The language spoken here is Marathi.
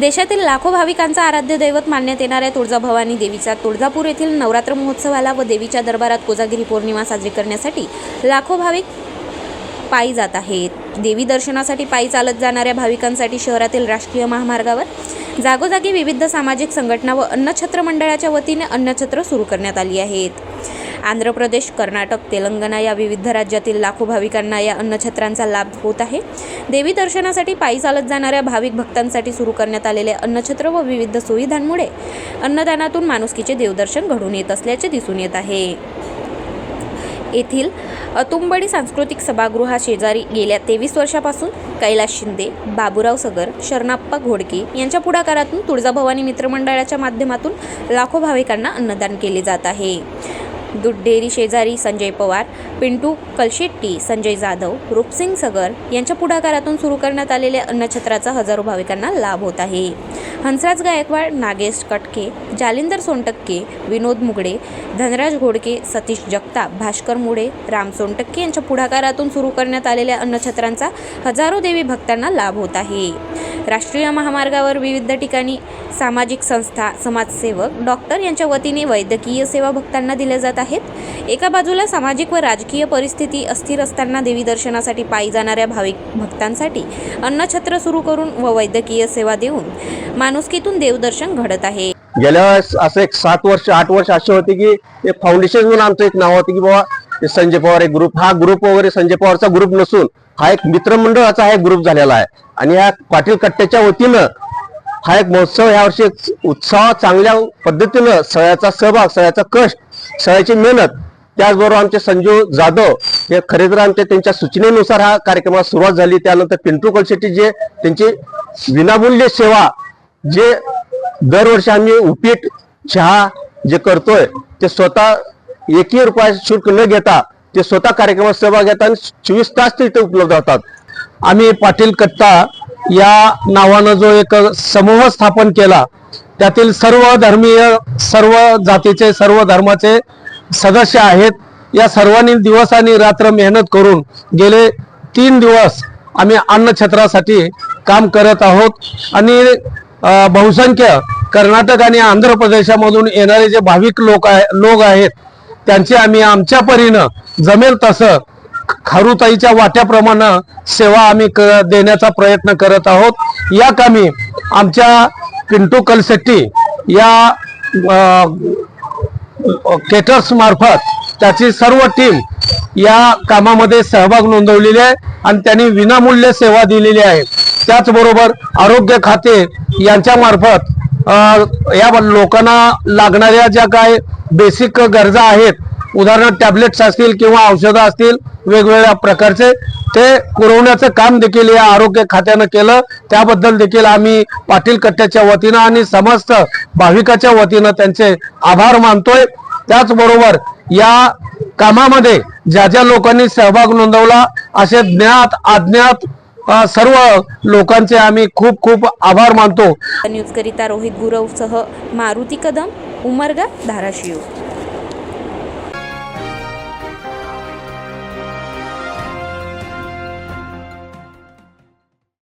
देशातील लाखो भाविकांचा आराध्य दैवत मानण्यात येणाऱ्या तुळजाभवानी देवीचा तुळजापूर येथील नवरात्र महोत्सवाला व देवीच्या दरबारात कोजागिरी पौर्णिमा साजरी करण्यासाठी लाखो भाविक पायी जात आहेत. देवी दर्शनासाठी पायी चालत जाणाऱ्या भाविकांसाठी शहरातील राष्ट्रीय महामार्गावर जागोजागी विविध सामाजिक संघटना व अन्नछत्र मंडळाच्या वतीने अन्नछत्र सुरू करण्यात आली आहेत. आंध्र प्रदेश कर्नाटक तेलंगणा या विविध राज्यातील लाखो भाविकांना या अन्नछत्रांचा लाभ होत आहे. देवी दर्शनासाठी पायी चालत जाणाऱ्या भाविक भक्तांसाठी सुरू करण्यात आलेले अन्नछत्र व विविध सुविधांमुळे अन्नदानातून माणुसकीचे देवदर्शन घडून येत असल्याचे दिसून येत आहे. येथील अतुंबडी सांस्कृतिक सभागृहा शेजारी गेल्या तेवीस वर्षापासून कैलास शिंदे बाबूराव सगर शरणाप्पा घोडके यांच्या पुढाकारातून तुळजाभवानी मित्रमंडळाच्या माध्यमातून लाखो भाविकांना अन्नदान केले जात आहे. दूध डेअरी शेजारी संजय पवार पिंटू कलशेट्टी संजय जाधव रूपसिंग सगर यांच्या पुढाकारातून सुरू करण्यात आलेल्या अन्नछत्राचा हजारो भाविकांना लाभ होत आहे. हंसराज गायकवाड नागेश कटके जालिंदर सोनटक्के विनोद मुगडे धनराज घोडके सतीश जगताप भास्कर मुडे राम सोनटक्के यांच्या पुढाकारातून सुरू करण्यात आलेल्या अन्नछत्रांचा हजारो देवी भक्तांना लाभ होत आहे. राष्ट्रीय महामार्गावर विविध ठिकाणी सामाजिक संस्था समाजसेवक डॉक्टर यांच्या वतीने वैद्यकीय सेवा भक्तांना दिल्या जात आहेत. एका बाजूला सामाजिक व राजकीय परिस्थिती अस्थिर असताना देवी दर्शनासाठी पायी जाणाऱ्या भाविक भक्तांसाठी अन्नछत्र सुरू करून व वैद्यकीय सेवा देऊन माणुसकीतून देवदर्शन घडत आहे. गेल्या असं एक सात वर्ष आठ वर्ष असे होते की एक फाउंडेशन म्हणून आमचं एक नाव होतं की बाबा संजय पवार एक ग्रुप हा ग्रुप वगैरे संजय पवारचा ग्रुप नसून हा एक मित्रमंडळाचा हा एक ग्रुप झालेला आहे. आणि या पाटील कट्ट्याच्या वतीनं हा एक महोत्सव ह्या वर्षी एक उत्साह चांगल्या पद्धतीनं सळ्याचा सहभाग सळ्याचा कष्ट सळ्याची मेहनत त्याचबरोबर आमचे संजू जाधव हे खरेदीर आमच्या त्यांच्या सूचनेनुसार हा कार्यक्रमाला सुरुवात झाली. त्यानंतर पिंटू कलशेट्टी जे त्यांची विनामूल्य सेवा जे दरवर्षी आम्ही उपीट चहा जे करतोय ते स्वतः एकही रुपया शुल्क न घेता ते स्वतः कार्यक्रमात सहभाग घेतात आणि चोवीस तास ते इथे उपलब्ध होतात. आम्ही पाटील कट्टा या नावानं जो एक समूह स्थापन केला त्यातील सर्व धर्मीय सर्व जातीचे सर्व धर्माचे सदस्य आहेत. या सर्वांनी दिवस आणि रात्र मेहनत करून गेले तीन दिवस आम्ही अन्नछत्रासाठी काम करत आहोत. आणि बहुसंख्य कर्नाटक आणि आंध्र प्रदेशामधून येणारे जे भाविक लोक आहे लोक आहेत त्यांचे आम्ही आमच्या परीनं जमेल तसं खारुताईच्या वाट्याप्रमाणे सेवा आम्ही क- देण्याचा प्रयत्न करत आहोत. या कामी आमच्या पिंटू कलसेट्टी या केटर्स मार्फत त्याची सर्व टीम या कामामध्ये सहभाग नोंदवलेली आहे आणि त्यांनी विनामूल्य सेवा दिलेली आहे. त्याचबरोबर आरोग्य खाते यांच्या मार्फत या लोकांना लागणाऱ्या ज्या काय बेसिक गरजा आहेत उदाहरणार्थ टॅबलेट्स असतील किंवा औषधं असतील वेगवेगळ्या प्रकारचे ते पुरवण्याचं काम देखील या आरोग्य खात्यानं केलं. त्याबद्दल देखील आम्ही पाटील कट्ट्याच्या वतीनं आणि समस्त भाविकाच्या वतीनं त्यांचे आभार मानतोय. त्याचबरोबर या कामामध्ये ज्या ज्या लोकांनी सहभाग नोंदवला असे ज्ञात अज्ञात सर्व लोकांचे आम्ही खूप खूप आभार मानतो. न्यूजकरिता रोहित गुरवसह मारुती कदम उमरगा धाराशिव.